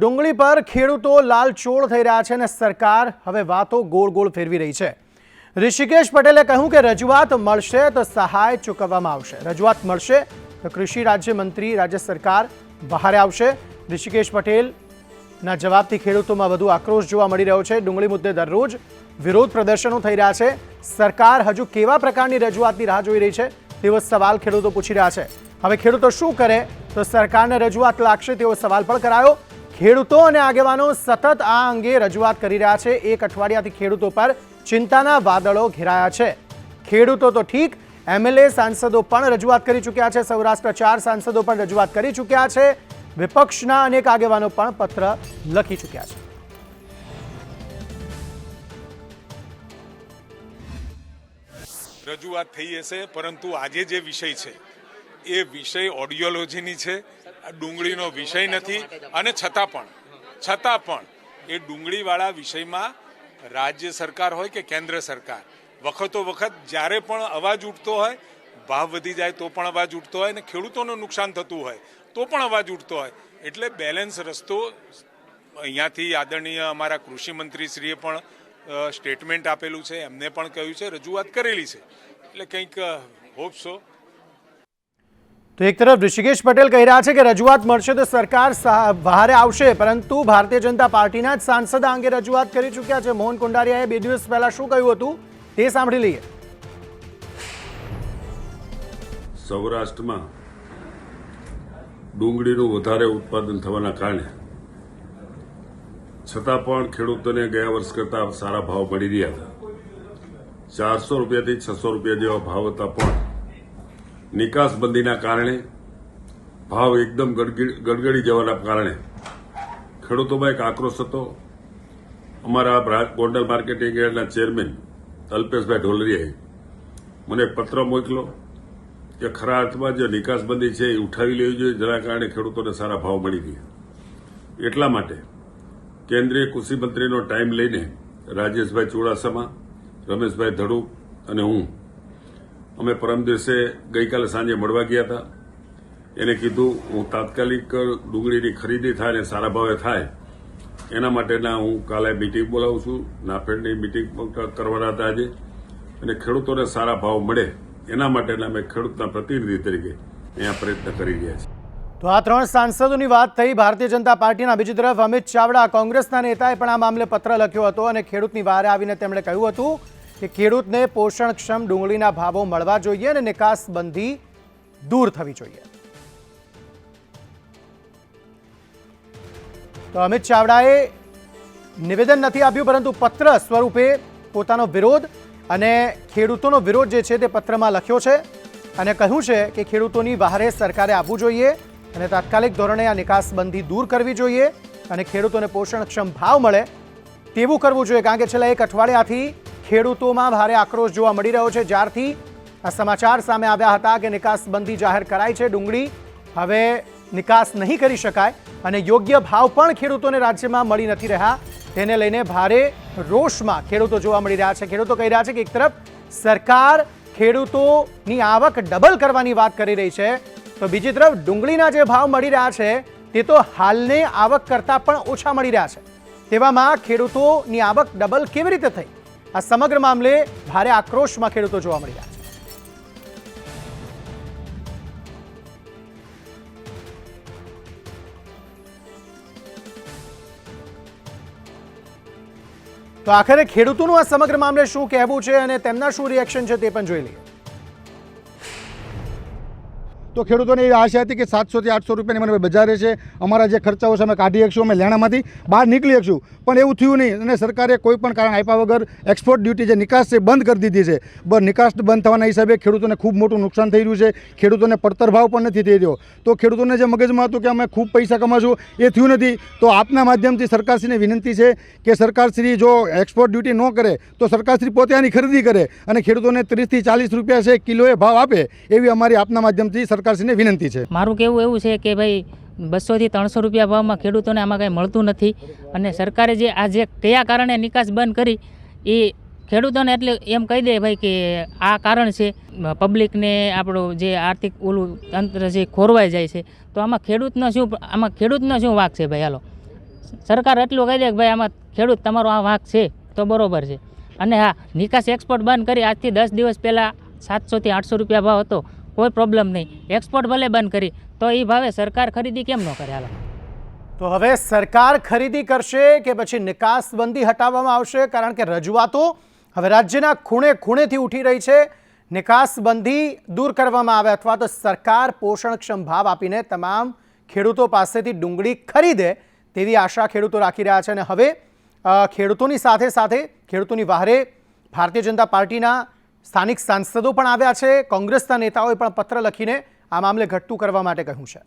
ડુંગળી પર ખેડૂતો લાલચોળ થઈ રહ્યા છે અને સરકાર હવે વાતો ગોળ ગોળ ફેરવી રહી છે. ઋષિકેશ પટેલે કહ્યું કે રજૂઆત મળશે તો સહાય ચૂકવવામાં આવશે. રજૂઆત મળશે તો કૃષિ રાજ્યમંત્રી રાજ્ય સરકાર બહારે આવશે. ઋષિકેશ પટેલના જવાબથી ખેડૂતોમાં વધુ આક્રોશ જોવા મળી રહ્યો છે. ડુંગળી મુદ્દે દરરોજ વિરોધ પ્રદર્શનો થઈ રહ્યા છે. સરકાર હજુ કેવા પ્રકારની રજૂઆતની રાહ જોઈ રહી છે તેવો સવાલ ખેડૂતો પૂછી રહ્યા છે. હવે ખેડૂતો શું કરે તો સરકારને રજૂઆત લાગશે તેવો સવાલ પણ કરાયો. ખેડૂતો અને આગેવાનો સતત આ અંગે રજૂઆત કરી રહ્યા છે. એક અઠવાડિયાથી ખેડૂતો પર ચિંતાના વાદળો ઘેરાયા છે. ખેડૂતો તો ઠીક, એમએલએ સાંસદો પણ રજૂઆત કરી ચૂક્યા છે. સૌરાષ્ટ્ર ચાર સાંસદો પણ રજૂઆત કરી ચૂક્યા છે. વિપક્ષના અનેક આગેવાનો પણ પત્ર લખી ચૂક્યા છે. રજૂઆત થઈ હશે, પરંતુ આજે જે વિષય છે, એ વિષય ઓડિયોલોજીની છે. ડુંગળીનો વિષય નથી અને છતાં પણ છતાં પણ એ ડુંગળીવાળા વિષયમાં રાજ્ય સરકાર હોય કે કેન્દ્ર સરકાર, વખતો વખત જ્યારે પણ અવાજ ઉઠતો હોય, ભાવ વધી જાય તો પણ અવાજ ઉઠતો હોય અને ખેડૂતોનું નુકસાન થતું હોય તો પણ અવાજ ઉઠતો હોય. એટલે બેલેન્સ રસ્તો, અહીંયાથી આદરણીય અમારા કૃષિમંત્રીશ્રીએ પણ સ્ટેટમેન્ટ આપેલું છે, એમને પણ કહ્યું છે, રજૂઆત કરેલી છે. એટલે કંઈક હોપ સો તો એક તરફ ઋષિકેશ પટેલ કહી રહ્યા છે કે રજૂઆત મળશે તો સરકાર બહારે આવશે, પરંતુ ભારતીય જનતા પાર્ટીના જ સાંસદ અંગે રજૂઆત કરી ચૂક્યા છે. મોહન કુંડારિયાએ બે દિવસ પહેલા શું કહ્યું હતું તે સાંભળી લઈએ. સૌરાષ્ટ્રમાં ડુંગળીનું વધારે ઉત્પાદન થવાના કારણે છતાં પણ ખેડૂતોને ગયા વર્ષ કરતાં સારા ભાવ મળી રહ્યા હતા. ચારસો રૂપિયાથી છસો રૂપિયા જેવા ભાવ હતા પણ નિકાસબંધીના કારણે, ભાવ એકદમ ગડગડી જવાના કારણે. ખેડૂતોમાં એક આક્રોશ હતો. અમારા ગોંડલ માર્કેટિંગ યાર્ડના ચેરમેન અલ્પેશભાઈ ઢોલરિયાએ મને પત્ર મોકલો કે ખરા અર્થમાં જે નિકાસબંધી છે એ ઉઠાવી લેવી જોઈએ, જેના કારણે ખેડૂતોને સારા ભાવ મળી ગયા એટલા માટે કેન્દ્રીય કૃષિ મંત્રીનો ટાઈમ લઈને રાજેશભાઈ ચુડાસમા, રમેશભાઈ ધડુ અને હું અમે પરમ દિવસે ગઈકાલે સાંજે મળવા ગયા હતા. એને કીધું, હું તાત્કાલિક ડુંગળીની ખરીદી થાય અને સારા ભાવે થાય. એના માટેના હું કાલે મિટિંગ બોલાવું છું. નાફેડની મિટિંગ કરવાના હતા આજે. અને ખેડૂતોને સારા ભાવ મળે. એના માટેના અમે ખેડૂતના પ્રતિનિધિ તરીકે અહીંયા પ્રયત્ન કરી રહ્યા છીએ. તો આ ત્રણ સાંસદોની વાત થઈ. ભારતીય જનતા પાર્ટીના બીજી તરફ અમિત ચાવડા કોંગ્રેસના નેતાએ પણ આ મામલે પત્ર લખ્યો હતો અને ખેડૂતની વારે આવીને તેમણે કહ્યું હતું કે ખેડૂતને પોષણક્ષમ ડુંગળીના ભાવો મળવા જોઈએ અને નિકાસબંધી દૂર થવી જોઈએ. તો અમિત ચાવડાએ નિવેદન નથી આપ્યું, પરંતુ પત્ર સ્વરૂપે પોતાનો વિરોધ અને ખેડૂતોનો વિરોધ જે છે તે પત્રમાં લખ્યો છે અને કહ્યું છે કે ખેડૂતોની બહારે સરકારે આવવું જોઈએ અને તાત્કાલિક ધોરણે આ નિકાસબંધી દૂર કરવી જોઈએ અને ખેડૂતોને પોષણક્ષમ ભાવ મળે તેવું કરવું જોઈએ. કારણ કે છેલ્લા એક અઠવાડિયાથી ખેડૂતોમાં ભારે આક્રોશ જોવા મળી રહ્યો છે. જ્યારથી આ સમાચાર સામે આવ્યા હતા કે નિકાસબંધી જાહેર કરાઈ છે ડુંગળી. હવે નિકાસ નહીં કરી શકાય અને યોગ્ય ભાવ પણ ખેડૂતોને રાજ્યમાં મળી નથી રહ્યા. તેને લઈને ભારે રોષમાં ખેડૂતો જોવા મળી રહ્યા છે. ખેડૂતો કહી રહ્યા છે કે એક તરફ સરકાર ખેડૂતોની આવક ડબલ કરવાની વાત કરી રહી છે. તો બીજી તરફ ડુંગળીના જે ભાવ મળી રહ્યા છે તે તો હાલને આવક કરતાં પણ ઓછા મળી રહ્યા છે. તેવામાં ખેડૂતોની આવક ડબલ કેવી રીતે થઈ? આ સમગ્ર મામલે ભારે આક્રોશમાં ખેડૂતો જોવા મળી રહ્યા છે. તો આખરે ખેડૂતોનું આ સમગ્ર મામલે શું કહેવું છે અને તેમના શું રિએક્શન છે તે પણ જોઈ લઈએ. તો ખેડૂતોને એ આશા હતી કે સાતસોથી આઠસો રૂપિયાની મને બજારે છે અમારા જે ખર્ચાઓ છે અમે કાઢી શકશું, અમે લેણામાંથી બહાર નીકળી શકશું. પણ એવું થયું નહીં અને સરકારે કોઈ પણ કારણ આપ્યા વગર એક્સપોર્ટ ડ્યુટી જે નિકાસ છે બંધ કરી દીધી છે. બર નિકાસ બંધ થવાના હિસાબે ખેડૂતોને ખૂબ મોટું નુકસાન થઈ રહ્યું છે. ખેડૂતોને પડતર ભાવ પણ નથી થઈ રહ્યો. તો ખેડૂતોને જે મગજમાં હતું કે અમે ખૂબ પૈસા કમાશું, એ થયું નથી. તો આપના માધ્યમથી સરકારશ્રીને વિનંતી છે કે સરકારશ્રી જો એક્સપોર્ટ ડ્યુટી ન કરે, તો સરકારશ્રી પોતે આની ખરીદી કરે અને ખેડૂતોને ત્રીસથી ચાલીસ રૂપિયા છે, કિલોએ ભાવ આપે. એવી અમારી આપના માધ્યમથી સરકારશ્રીને વિનંતી છે. મારું કહેવું એવું છે કે ભાઈ, બસોથી ત્રણસો રૂપિયા ભાવમાં ખેડૂતોને આમાં કંઈ મળતું નથી અને સરકારે જે આ જે કયા કારણે નિકાસ બંધ કરી, એ ખેડૂતોને એટલે એમ કહી દે ભાઈ કે આ કારણ છે, પબ્લિકને આપણું જે આર્થિક ઓલું તંત્ર છે ખોરવાઈ જાય છે. તો આમાં ખેડૂતનો શું, આમાં ખેડૂતનો શું વાંક છે ભાઈ? હાલો. સરકાર એટલું કહી દે કે ભાઈ, આમાં ખેડૂત તમારો આ વાંક છે, તો બરોબર છે. અને હા, નિકાસ એક્સપોર્ટ બંધ કરી, આજથી દસ દિવસ પહેલાં સાતસોથી આઠસો રૂપિયા ભાવ હતો. કોઈ પ્રોબ્લેમ નહીં. એક્સપોર્ટ ભલે બંધ કરી, તો એ ભાવે સરકાર ખરીદી કેમ ન કરે? તો હવે સરકાર ખરીદી કરશે કે પછી નિકાસબંધી હટાવવામાં આવશે? કારણ કે રજૂઆતો હવે રાજ્યના ખૂણે ખૂણેથી ઉઠી રહી છે. નિકાસબંધી દૂર કરવામાં આવે અથવા તો સરકાર પોષણક્ષમ ભાવ આપીને તમામ ખેડૂતો પાસેથી ડુંગળી ખરીદે તેવી આશા ખેડૂતો રાખી રહ્યા છે. અને હવે ખેડૂતોની સાથે સાથે, ખેડૂતોની વહારે ભારતીય જનતા પાર્ટીના સ્થાનિક સાંસદો પણ આવ્યા છે. કોંગ્રેસના નેતાઓએ પણ પત્ર લખીને આ મામલે ઘટતું કરવા માટે કહ્યું છે.